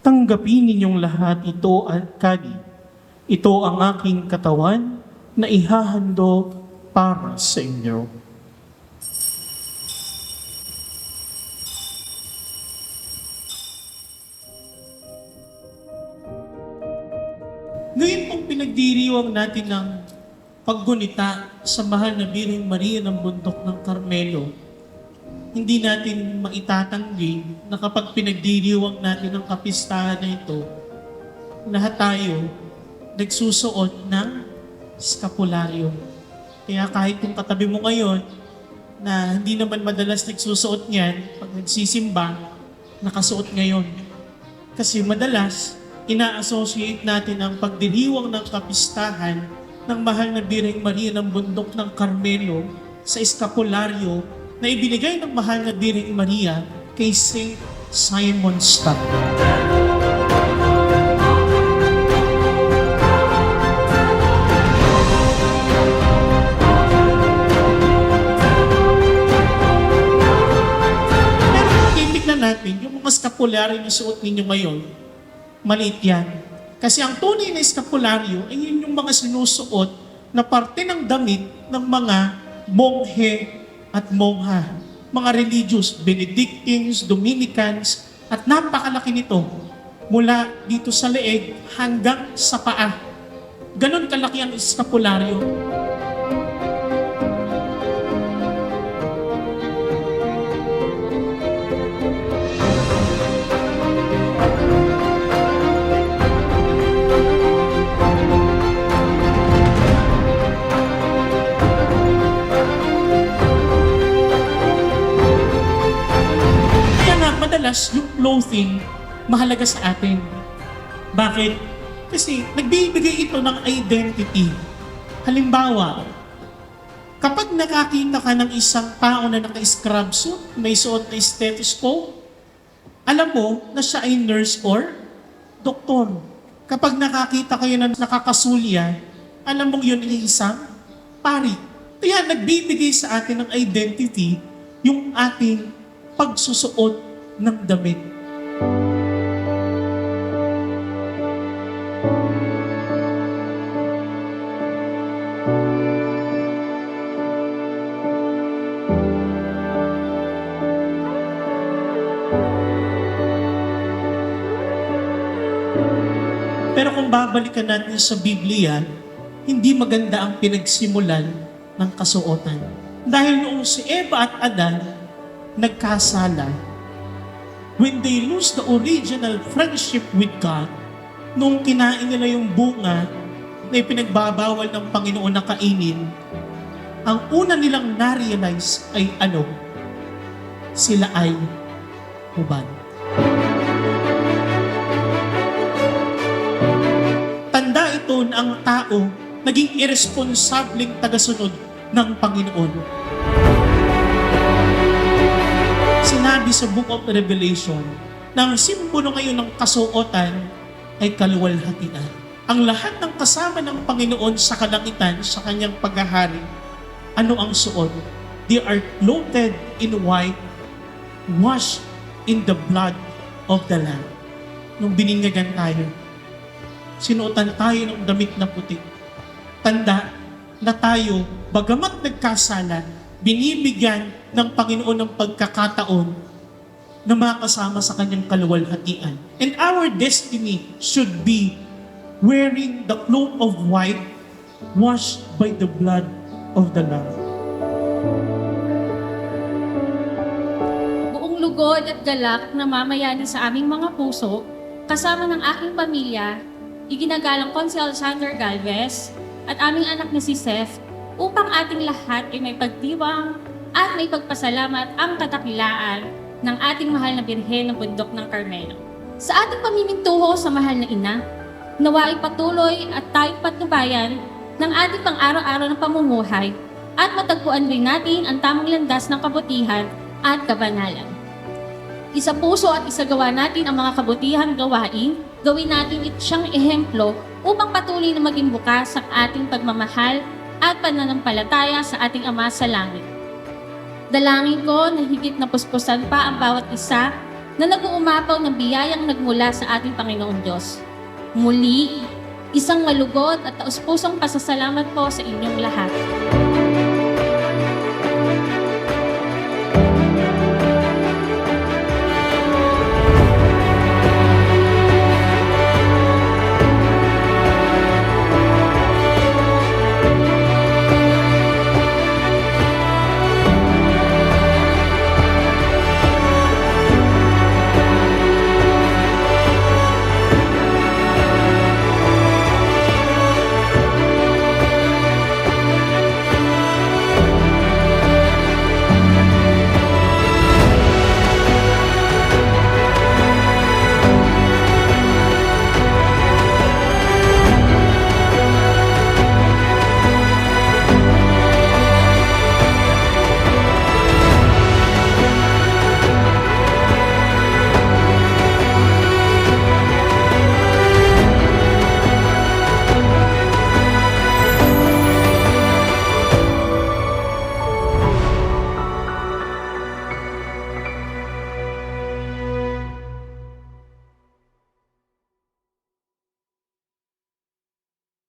Tanggapin ninyong lahat ito at kadi. Ito ang aking katawan na ihahandog para sa inyo. Ngayon pong pinagdiriwang natin ng paggunita sa mahal na Birheng Maria ng bundok ng Carmelo, hindi natin maitatanggi na kapag pinagdiriwang natin ang kapistahan na ito, lahat tayo nagsusuot ng skapularyo. Kaya kahit kung katabi mo ngayon na hindi naman madalas nagsusuot niyan, pag nagsisimba, nakasuot ngayon. Kasi madalas, ina-associate natin ang pagdiriwang ng kapistahan ng mahal na Birheng Maria ng bundok ng Carmelo sa eskapularyo na ibinigay ng mahal na Birheng Maria kay Saint Simon Stock. Natin, yung mga skapularyo na suot ninyo ngayon, maliit yan. Kasi ang tunay na eskapularyo ay yun yung mga sinusuot na parte ng damit ng mga monghe at mongha. Mga religious, Benedictines, Dominicans, at napakalaki nito mula dito sa leeg hanggang sa paa. Ganon kalaki ang eskapularyo. Madalas yung clothing mahalaga sa atin. Bakit? Kasi nagbibigay ito ng identity. Halimbawa, kapag nakakita ka ng isang tao na naka-scrub suit, may suot na stethoscope, alam mo na siya ay nurse or doktor. Kapag nakakita kayo ng nakakasulya, alam mong yun ay isang pari. Kaya nagbibigay sa atin ng identity yung ating pagsusuot ng damit. Pero kung babalikan natin sa Biblia, hindi maganda ang pinagsimulan ng kasuotan. Dahil noong si Eva at Adan nagkasala, when they lose the original friendship with God, nung kinain nila yung bunga na ipinagbabawal ng Panginoon na kainin, ang una nilang na-realize ay ano? Sila ay hubad. Tanda ito na ang tao naging irresponsableng tagasunod ng Panginoon. Sinabi sa Book of Revelation na ang simbolo ngayon ng kasuotan ay kaluwalhatian. Ang lahat ng kasama ng Panginoon sa kalangitan, sa kanyang paghahari, ano ang suot? They are clothed in white, washed in the blood of the Lamb. Nung biningagan tayo, sinuotan tayo ng damit na puti. Tanda na tayo, bagamat nagkasala, binibigyan ng Panginoon ng pagkakataon na makasama sa kanyang kaluwalhatian. And our destiny should be wearing the cloth of white washed by the blood of the Lamb. Buong lugod at galak na mamayani sa aming mga puso, kasama ng aking pamilya, iginagalang ko si Alexander Galvez at aming anak na si Seth upang ating lahat ay may pagdiwang at may pagpasalamat ang katakilaan ng ating mahal na Birhen ng bundok ng Carmelo. Sa ating pamimintuho sa mahal na ina, nawa ay patuloy at tayong patnubayan ng ating pang-araw-araw na pamumuhay at matagpuan rin natin ang tamang landas ng kabutihan at kabanalan. Isa puso at isagawa natin ang mga kabutihan gawain, gawin natin it siyang ehemplo upang patuloy na maging bukas ang ating pagmamahal at pananampalataya sa ating Ama sa Langit. Dalangin ko na higit na puspusan pa ang bawat isa na nag-uumapaw ng biyayang nagmula sa ating Panginoon Diyos. Muli, isang malugot at taus-pusong pasasalamat po sa inyong lahat.